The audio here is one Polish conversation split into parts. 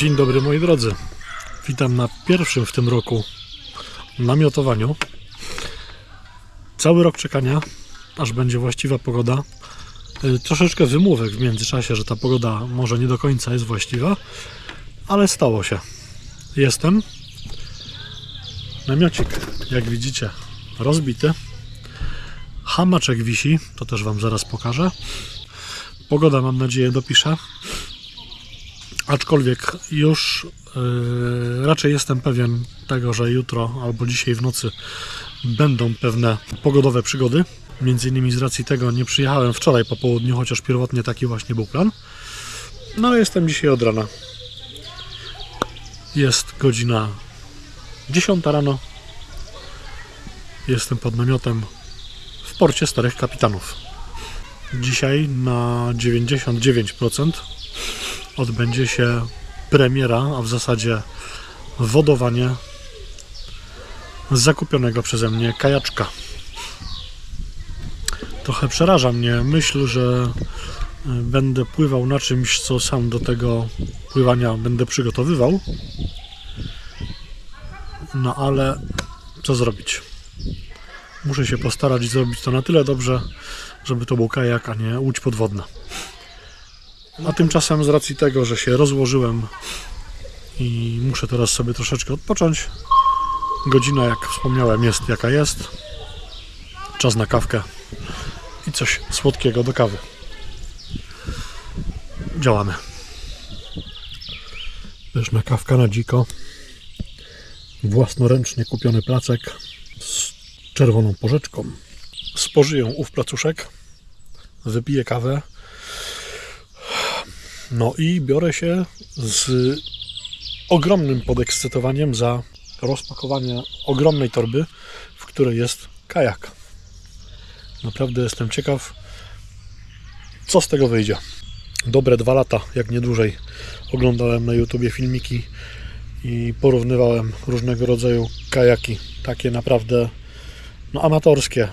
Dzień dobry moi drodzy. Witam na pierwszym w tym roku namiotowaniu. Cały rok czekania, aż będzie właściwa pogoda. Y, Troszeczkę wymówek w międzyczasie, że ta pogoda może nie do końca jest właściwa, ale stało się. Jestem. Namiocik, jak widzicie, rozbity. Hamaczek wisi, to też Wam zaraz pokażę. Pogoda, mam nadzieję, dopisze. Aczkolwiek już yy, raczej jestem pewien tego, że jutro albo dzisiaj w nocy będą pewne pogodowe przygody. Między innymi z racji tego nie przyjechałem wczoraj po południu, chociaż pierwotnie taki właśnie był plan. No ale jestem dzisiaj od rana. Jest godzina 10 rano. Jestem pod namiotem w porcie Starych Kapitanów. Dzisiaj na 99% odbędzie się premiera, a w zasadzie wodowanie zakupionego przeze mnie kajaczka. Trochę przeraża mnie myśl, że y, będę pływał na czymś, co sam do tego pływania będę przygotowywał. No ale co zrobić? Muszę się postarać zrobić to na tyle dobrze, żeby to był kajak, a nie łódź podwodna. A tymczasem z racji tego, że się rozłożyłem i muszę teraz sobie troszeczkę odpocząć, godzina, jak wspomniałem, jest jaka jest. Czas na kawkę i coś słodkiego do kawy. Działamy. Pyszna kawka na dziko. Własnoręcznie kupiony placek z czerwoną porzeczką. Spożyję ów placuszek, wypiję kawę no i biorę się z ogromnym podekscytowaniem za rozpakowanie ogromnej torby, w której jest kajak. Naprawdę jestem ciekaw, co z tego wyjdzie. Dobre dwa lata, jak nie dłużej, oglądałem na YouTubie filmiki i porównywałem różnego rodzaju kajaki. Takie naprawdę no, amatorskie,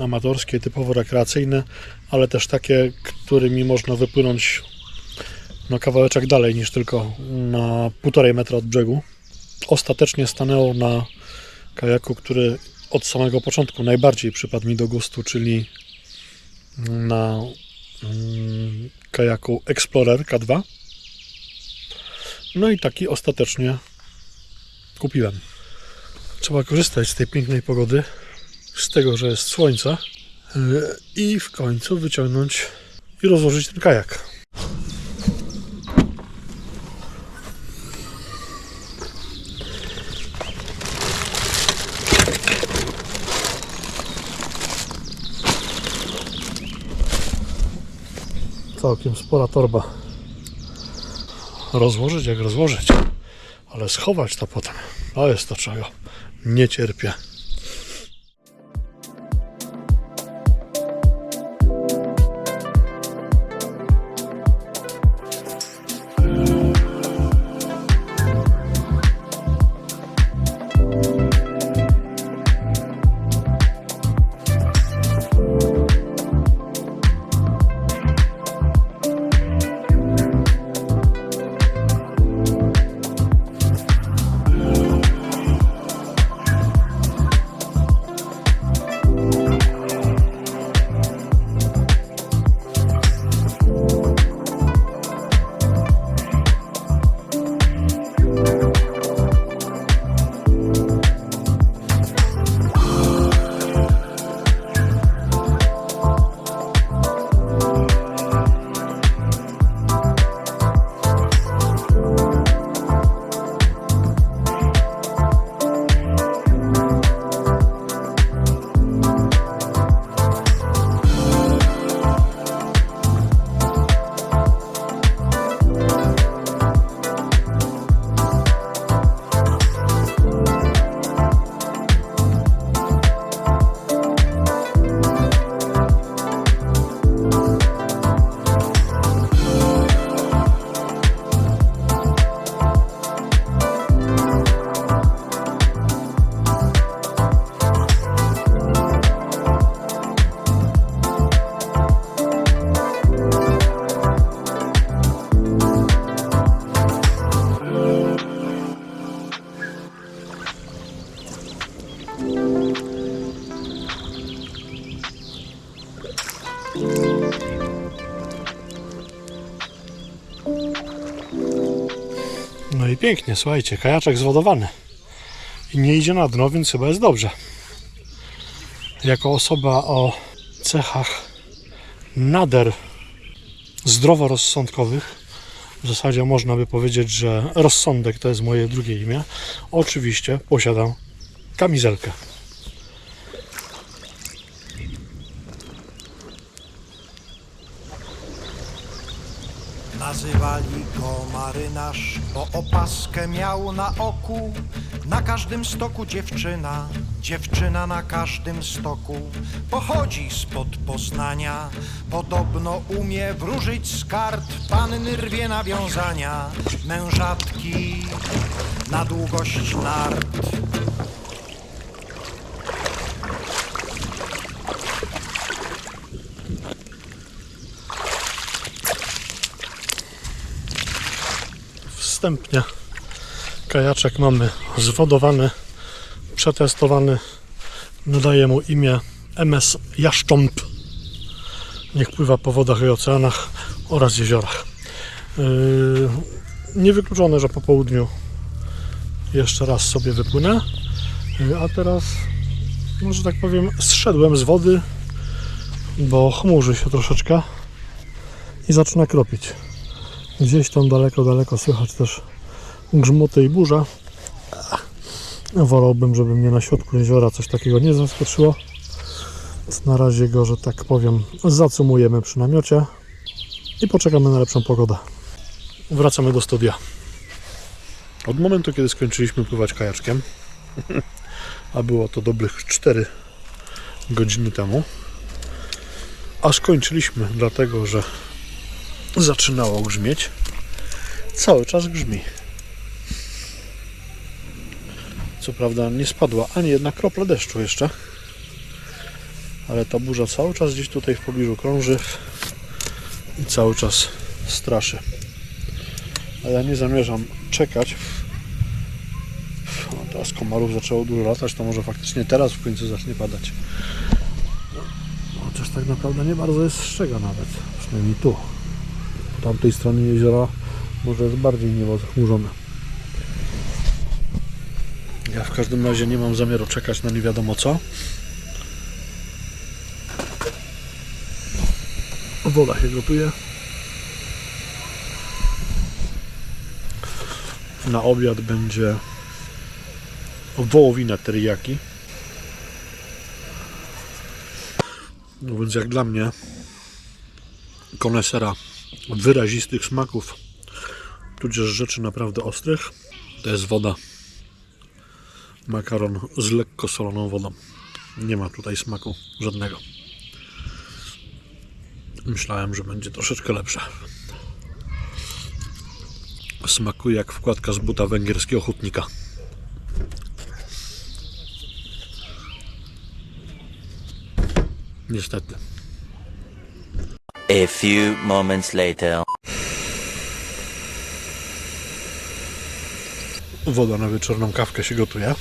amatorskie, typowo rekreacyjne, ale też takie, którymi można wypłynąć no kawałeczek dalej niż tylko na półtorej metra od brzegu. Ostatecznie stanęło na kajaku, który od samego początku najbardziej przypadł mi do gustu, czyli na mm, kajaku Explorer K2. No i taki ostatecznie kupiłem. Trzeba korzystać z tej pięknej pogody, z tego, że jest słońce yy, i w końcu wyciągnąć i rozłożyć ten kajak. Całkiem spora torba. Rozłożyć jak rozłożyć, ale schować to potem. To jest to czego. Nie cierpię. Pięknie, słuchajcie, kajaczek zwodowany. I nie idzie na dno, więc chyba jest dobrze. Jako osoba o cechach nader zdroworozsądkowych, w zasadzie można by powiedzieć, że rozsądek to jest moje drugie imię, oczywiście posiadam kamizelkę. Nazywali marynarz, bo opaskę miał na oku. Na każdym stoku dziewczyna, dziewczyna na każdym stoku. Pochodzi spod Poznania, podobno umie wróżyć z kart. Panny rwie nawiązania, mężatki na długość nart. Wstępnie kajaczek mamy zwodowany, przetestowany. Nadaję mu imię MS Jaszcząb. Niech pływa po wodach i oceanach oraz jeziorach. Yy, niewykluczone, że po południu jeszcze raz sobie wypłynę. Yy, a teraz, no, że tak powiem, zszedłem z wody, bo chmurzy się troszeczkę i zaczyna kropić. Gdzieś tam daleko, daleko słychać też grzmoty i burza. Wolałbym, żeby mnie na środku jeziora coś takiego nie zaskoczyło. Na razie go, że tak powiem, zacumujemy przy namiocie i poczekamy na lepszą pogodę. Wracamy do studia. Od momentu, kiedy skończyliśmy pływać kajaczkiem, a było to dobrych 4 godziny temu, a skończyliśmy dlatego, że zaczynało grzmieć. Cały czas grzmi. Co prawda nie spadła ani jedna kropla deszczu jeszcze. Ale ta burza cały czas gdzieś tutaj w pobliżu krąży i cały czas straszy. Ale ja nie zamierzam czekać. No, teraz komarów zaczęło dużo latać, to może faktycznie teraz w końcu zacznie padać. No, Chociaż tak naprawdę nie bardzo jest szczega nawet. Przynajmniej tu tamtej stronie jeziora może jest bardziej niebo zachmurzone. Ja w każdym razie nie mam zamiaru czekać na nie wiadomo co. Woda się gotuje. Na obiad będzie wołowina teriyaki. No więc jak dla mnie konesera wyrazistych smaków, tudzież rzeczy naprawdę ostrych, to jest woda. Makaron z lekko soloną wodą. Nie ma tutaj smaku żadnego. Myślałem, że będzie troszeczkę lepsze. Smakuje jak wkładka z buta węgierskiego hutnika. Niestety. A few moments later. Woda na wieczorną kawkę się gotuje.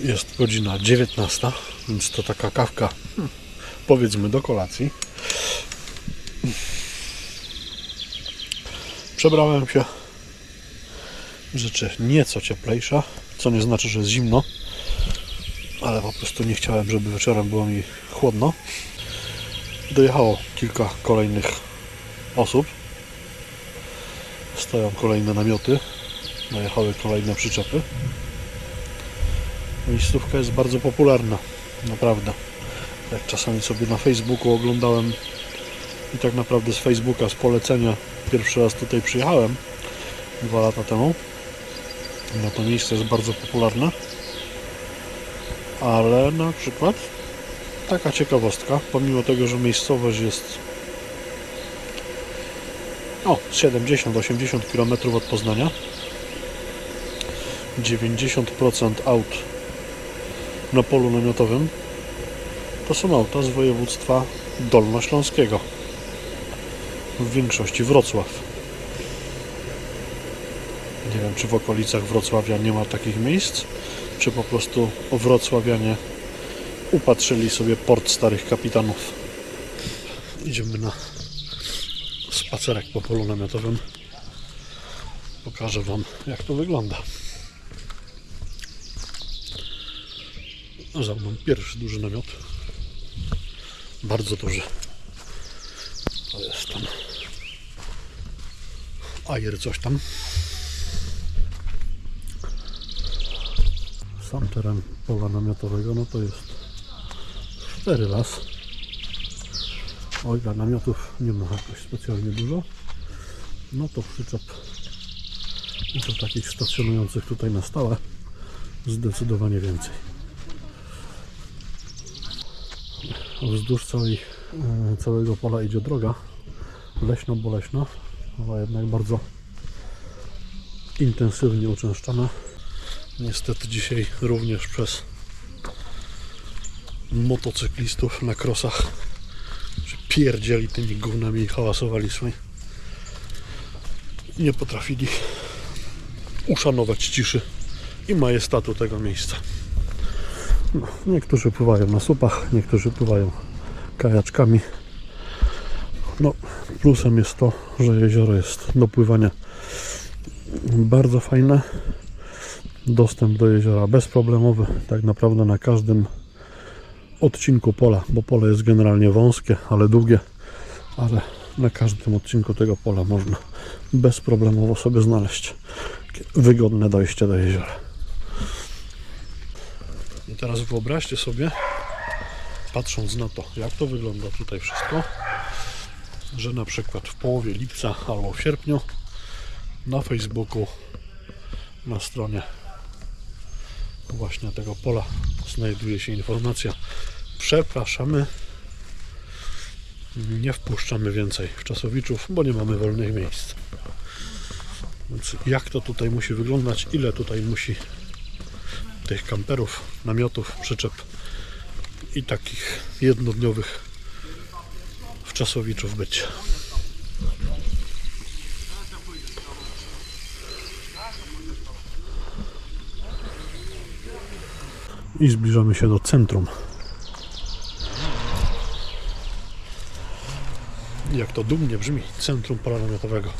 Jest godzina 19, więc to taka kawka, hmm, powiedzmy, do kolacji. Przebrałem się rzeczy nieco cieplejsze, co nie znaczy, że jest zimno, ale po prostu nie chciałem, żeby wieczorem było mi chłodno. Dojechało kilka kolejnych osób stoją kolejne namioty, najechały kolejne przyczepy. Miejscówka jest bardzo popularna, naprawdę. Jak czasami sobie na Facebooku oglądałem i tak naprawdę z Facebooka, z polecenia pierwszy raz tutaj przyjechałem dwa lata temu. No to miejsce jest bardzo popularne. Ale na przykład taka ciekawostka, pomimo tego, że miejscowość jest o 70-80 km od Poznania 90% aut na polu namiotowym to są auta z województwa dolnośląskiego w większości Wrocław. Nie wiem czy w okolicach Wrocławia nie ma takich miejsc czy po prostu wrocławianie upatrzyli sobie port starych kapitanów. Idziemy na spacerek po polu namiotowym. Pokażę Wam, jak to wygląda. Za mną pierwszy duży namiot. Bardzo duży. To jest tam. Ajer coś tam. Sam teren pola namiotowego, no to jest cztery las. Oj, dla namiotów nie ma jakoś specjalnie dużo. No to przyczep to takich stacjonujących tutaj na stałe zdecydowanie więcej. Wzdłuż całej, e, całego pola idzie droga leśno-boleśna, ale jednak bardzo intensywnie uczęszczana. Niestety dzisiaj również przez motocyklistów na krosach że pierdzieli tymi gównami i hałasowali sobie. Nie potrafili uszanować ciszy i majestatu tego miejsca. No, niektórzy pływają na supach, niektórzy pływają kajaczkami. No, plusem jest to, że jezioro jest do pływania bardzo fajne. Dostęp do jeziora bezproblemowy, tak naprawdę na każdym odcinku pola, bo pole jest generalnie wąskie, ale długie, ale na każdym odcinku tego pola można bezproblemowo sobie znaleźć wygodne dojście do jeziora. I teraz wyobraźcie sobie, patrząc na to, jak to wygląda tutaj wszystko, że na przykład w połowie lipca albo w sierpniu na Facebooku, na stronie właśnie tego pola znajduje się informacja. Przepraszamy. Nie wpuszczamy więcej czasowiczów, bo nie mamy wolnych miejsc. Więc jak to tutaj musi wyglądać? Ile tutaj musi tych kamperów, namiotów, przyczep i takich jednodniowych wczasowiczów być i zbliżamy się do centrum. Jak to dumnie brzmi, centrum pola namiotowego.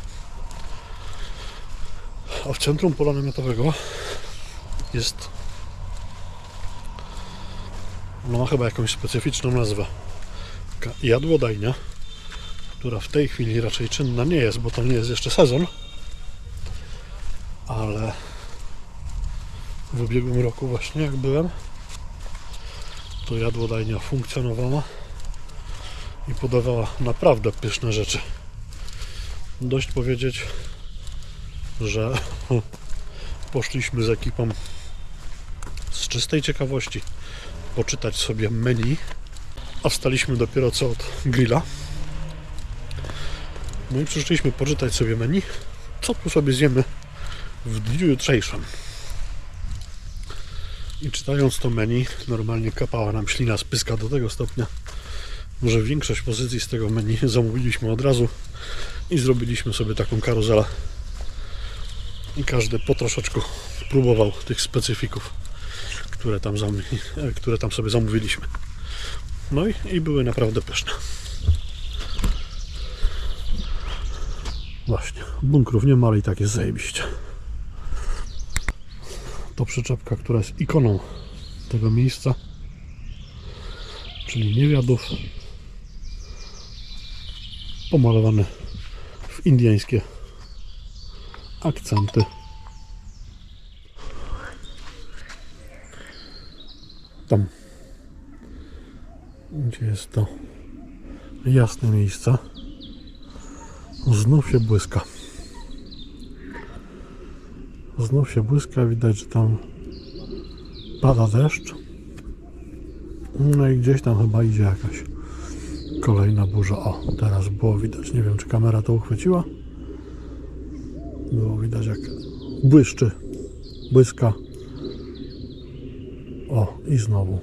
A w centrum pola namiotowego jest. No ma chyba jakąś specyficzną nazwę. Jadłodajnia, która w tej chwili raczej czynna nie jest, bo to nie jest jeszcze sezon. Ale w ubiegłym roku właśnie jak byłem. To jadłodajnia funkcjonowała i podawała naprawdę pyszne rzeczy. Dość powiedzieć że poszliśmy z ekipą z czystej ciekawości poczytać sobie menu a wstaliśmy dopiero co od grilla. No i przyszliśmy poczytać sobie menu. Co tu sobie zjemy w dniu jutrzejszym i czytając to menu, normalnie kapała nam ślina z pyska do tego stopnia, że większość pozycji z tego menu zamówiliśmy od razu i zrobiliśmy sobie taką karuzelę. I każdy po troszeczku próbował tych specyfików, które tam, e, które tam sobie zamówiliśmy. No i, i były naprawdę pyszne. Właśnie, bunkrów nie ma, ale i tak jest zajebiście to przyczepka, która jest ikoną tego miejsca, czyli niewiadów, pomalowane w indyjskie akcenty. Tam, gdzie jest to jasne miejsce, znów się błyska. Znów się błyska, widać, że tam pada deszcz. No i gdzieś tam chyba idzie jakaś kolejna burza. O, teraz było widać. Nie wiem, czy kamera to uchwyciła. Było widać, jak błyszczy, błyska. O, i znowu.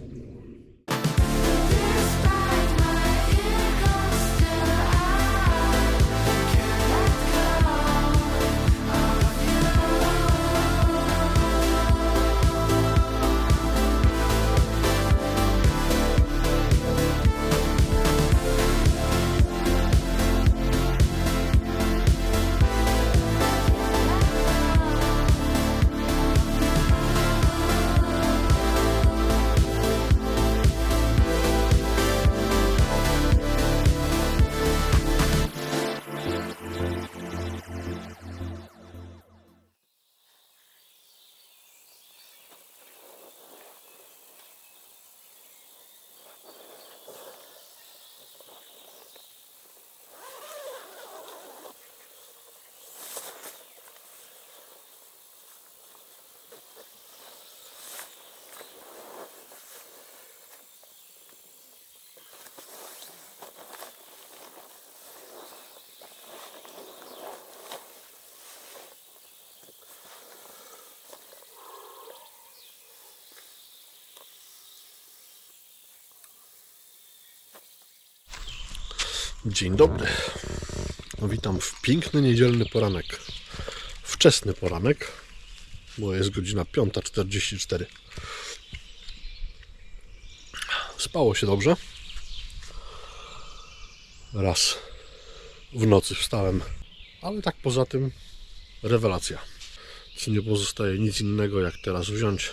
Dzień dobry. Witam w piękny niedzielny poranek. Wczesny poranek, bo jest godzina 5.44. Spało się dobrze. Raz w nocy wstałem, ale tak poza tym rewelacja. Czy nie pozostaje nic innego jak teraz wziąć,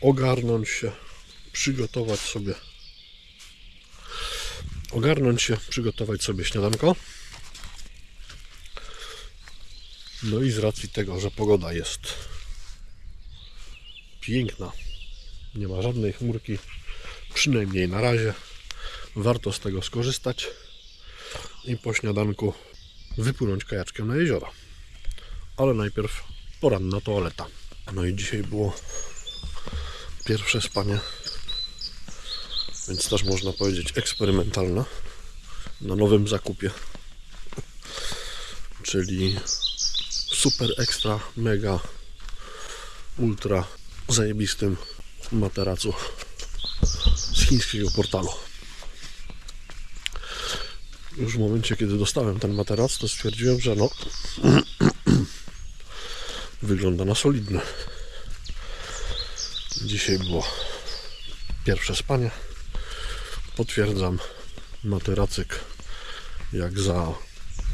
ogarnąć się, przygotować sobie ogarnąć się, przygotować sobie śniadanko. No i z racji tego, że pogoda jest piękna, nie ma żadnej chmurki, przynajmniej na razie, warto z tego skorzystać i po śniadanku wypłynąć kajaczkiem na jezioro. Ale najpierw poranna toaleta. No i dzisiaj było pierwsze spanie więc też można powiedzieć eksperymentalna na nowym zakupie. Czyli super ekstra mega ultra zajebistym materacu z chińskiego portalu. Już w momencie kiedy dostałem ten materac to stwierdziłem, że no wygląda na solidny. Dzisiaj było pierwsze spanie potwierdzam. Materacyk jak za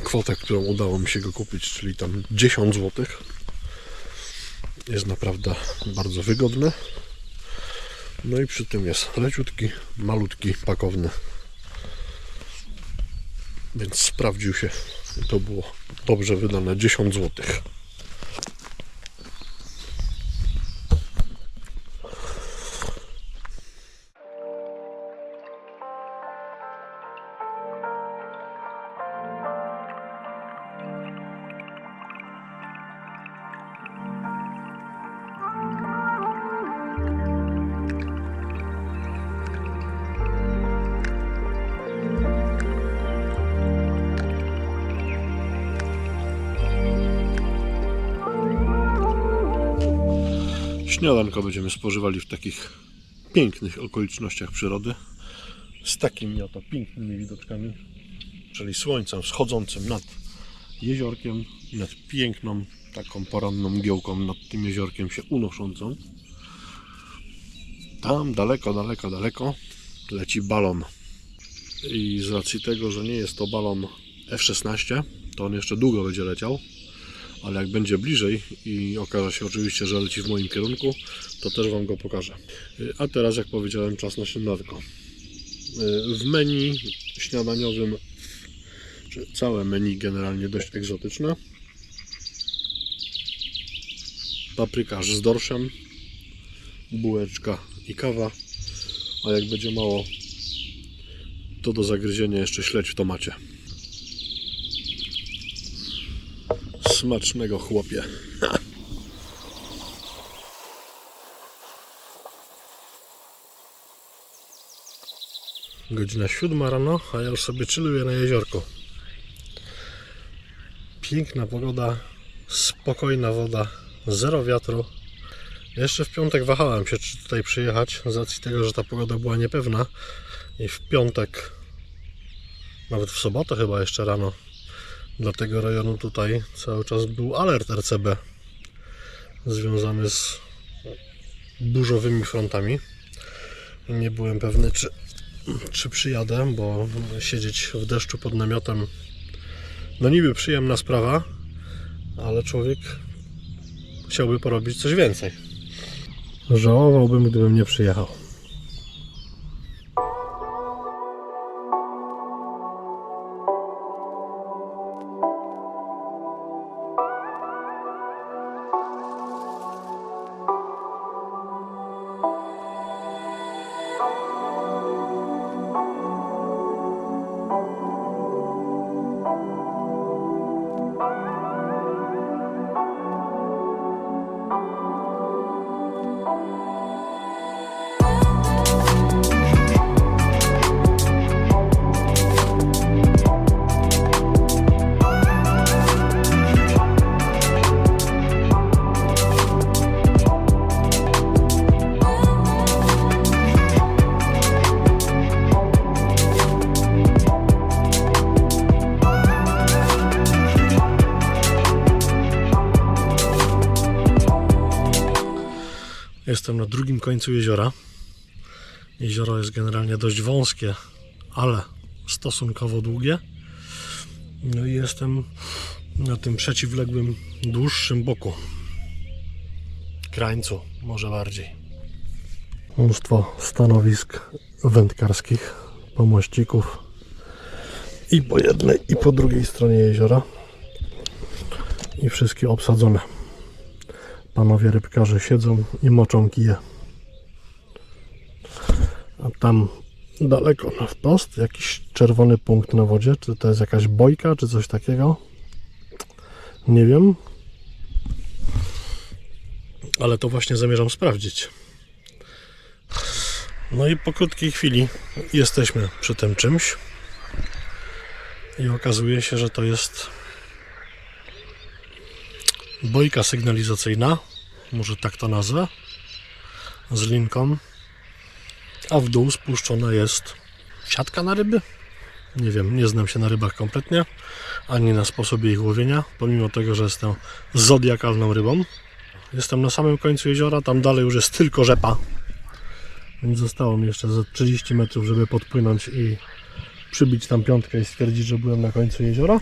kwotę, którą udało mi się go kupić, czyli tam 10 zł jest naprawdę bardzo wygodny. No i przy tym jest leciutki, malutki, pakowny. Więc sprawdził się to było dobrze wydane 10 zł Śniadanko będziemy spożywali w takich pięknych okolicznościach przyrody, z takimi oto pięknymi widoczkami, czyli słońcem wschodzącym nad jeziorkiem nad piękną taką poranną mgiełką nad tym jeziorkiem się unoszącą. Tam daleko, daleko, daleko leci balon. I z racji tego, że nie jest to balon F-16, to on jeszcze długo będzie leciał, ale jak będzie bliżej i okaże się oczywiście, że leci w moim kierunku, to też Wam go pokażę. A teraz, jak powiedziałem, czas na śniadanko. Y, W menu śniadaniowym, czy całe menu generalnie dość egzotyczne. Paprykarz z dorszem, bułeczka i kawa, a jak będzie mało, to do zagryzienia jeszcze śledź w tomacie. Smacznego chłopie. Godzina siódma rano, a ja już sobie chilluję na jeziorku. Piękna pogoda, spokojna woda, zero wiatru. Jeszcze w piątek wahałem się, czy tutaj przyjechać, z racji tego, że ta pogoda była niepewna. I w piątek, nawet w sobotę chyba jeszcze rano, dla tego rejonu tutaj cały czas był alert RCB związany z burzowymi frontami. Nie byłem pewny, czy, czy przyjadę, bo siedzieć w deszczu pod namiotem no niby przyjemna sprawa, ale człowiek chciałby porobić coś więcej. Żałowałbym, gdybym nie przyjechał. Jestem na drugim końcu jeziora. Jezioro jest generalnie dość wąskie, ale stosunkowo długie. No i jestem na tym przeciwległym, dłuższym boku. Krańcu, może bardziej. Mnóstwo stanowisk wędkarskich, pomościków i po jednej, i po drugiej stronie jeziora. I wszystkie obsadzone. Panowie rybkarze siedzą i moczą kije. A tam daleko na wprost jakiś czerwony punkt na wodzie. Czy to jest jakaś bojka, czy coś takiego? Nie wiem. Ale to właśnie zamierzam sprawdzić. No i po krótkiej chwili jesteśmy przy tym czymś. I okazuje się, że to jest bojka sygnalizacyjna, może tak to nazwę, z linką, a w dół spuszczona jest siatka na ryby. Nie wiem, nie znam się na rybach kompletnie, ani na sposobie ich łowienia, pomimo tego, że jestem zodiakalną rybą. Jestem na samym końcu jeziora, tam dalej już jest tylko rzepa, więc zostało mi jeszcze za 30 metrów, żeby podpłynąć i przybić tam piątkę i stwierdzić, że byłem na końcu jeziora.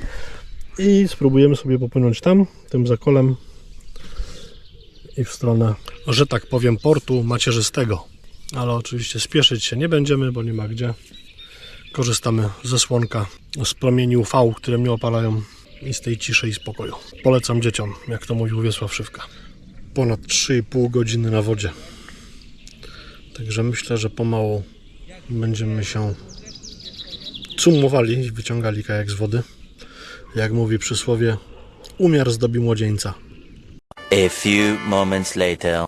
I spróbujemy sobie popłynąć tam, tym zakolem i w stronę, że tak powiem, portu macierzystego. Ale oczywiście spieszyć się nie będziemy, bo nie ma gdzie. Korzystamy ze słonka, z promieni UV, które mnie opalają i z tej ciszy i spokoju. Polecam dzieciom, jak to mówił Wiesław Szywka. Ponad 3,5 godziny na wodzie. Także myślę, że pomału będziemy się cumowali i wyciągali kajak z wody. Jak mówi przysłowie, umiar zdobi młodzieńca. A few moments later.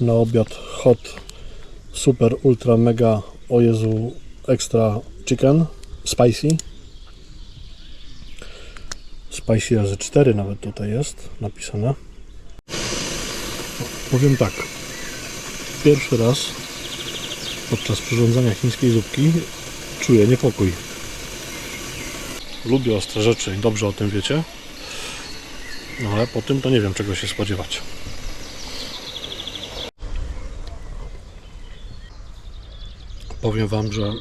Na obiad hot, super, ultra, mega, o Jezu, extra chicken, spicy. Spicy razy 4 nawet tutaj jest napisane. Powiem tak, pierwszy raz podczas przyrządzania chińskiej zupki czuję niepokój. Lubię ostre rzeczy i dobrze o tym wiecie. No ale po tym to nie wiem czego się spodziewać. Powiem Wam, że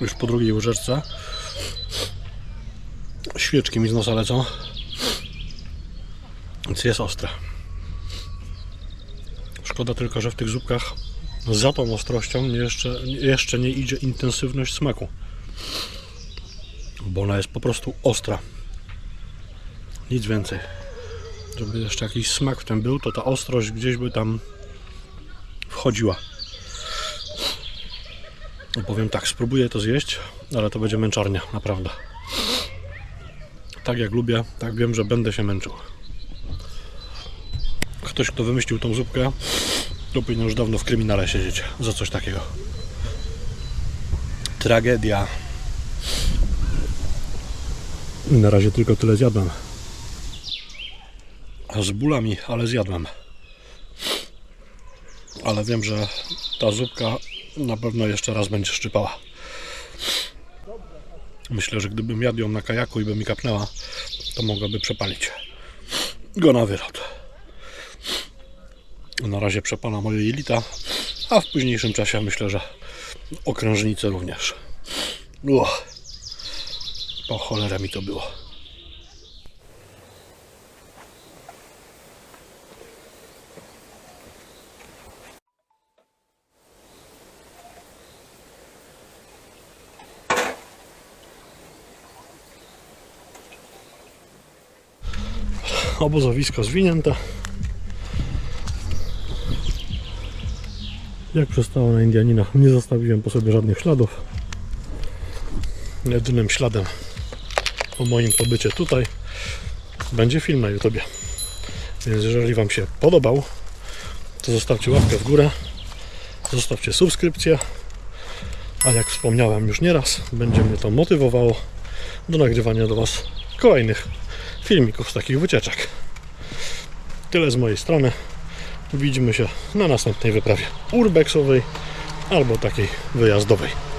już po drugiej łyżeczce świeczki mi z nosa lecą. Więc jest ostre. Szkoda tylko, że w tych zupkach za tą ostrością jeszcze, jeszcze nie idzie intensywność smaku. Bo ona jest po prostu ostra. Nic więcej. Żeby jeszcze jakiś smak w tym był, to ta ostrość gdzieś by tam wchodziła. I powiem tak, spróbuję to zjeść, ale to będzie męczarnia, naprawdę. Tak jak lubię, tak wiem, że będę się męczył. Ktoś, kto wymyślił tą zupkę, to powinien już dawno w kryminale siedzieć za coś takiego. Tragedia. Na razie tylko tyle zjadłem. Z bólami, ale zjadłem. Ale wiem, że ta zupka na pewno jeszcze raz będzie szczypała. Myślę, że gdybym jadł ją na kajaku i by mi kapnęła, to mogłaby przepalić go na wylot. Na razie przepala moje jelita, a w późniejszym czasie myślę, że okrężnice również. Uch, po cholerę mi to było. Obozowisko zwinięte. Jak przystało na Indianinach, nie zostawiłem po sobie żadnych śladów. Jedynym śladem o moim pobycie tutaj będzie film na YouTubie. Więc jeżeli Wam się podobał, to zostawcie łapkę w górę, zostawcie subskrypcję, a jak wspomniałem już nieraz, będzie mnie to motywowało do nagrywania do Was kolejnych filmików z takich wycieczek. Tyle z mojej strony. Widzimy się na następnej wyprawie urbexowej albo takiej wyjazdowej.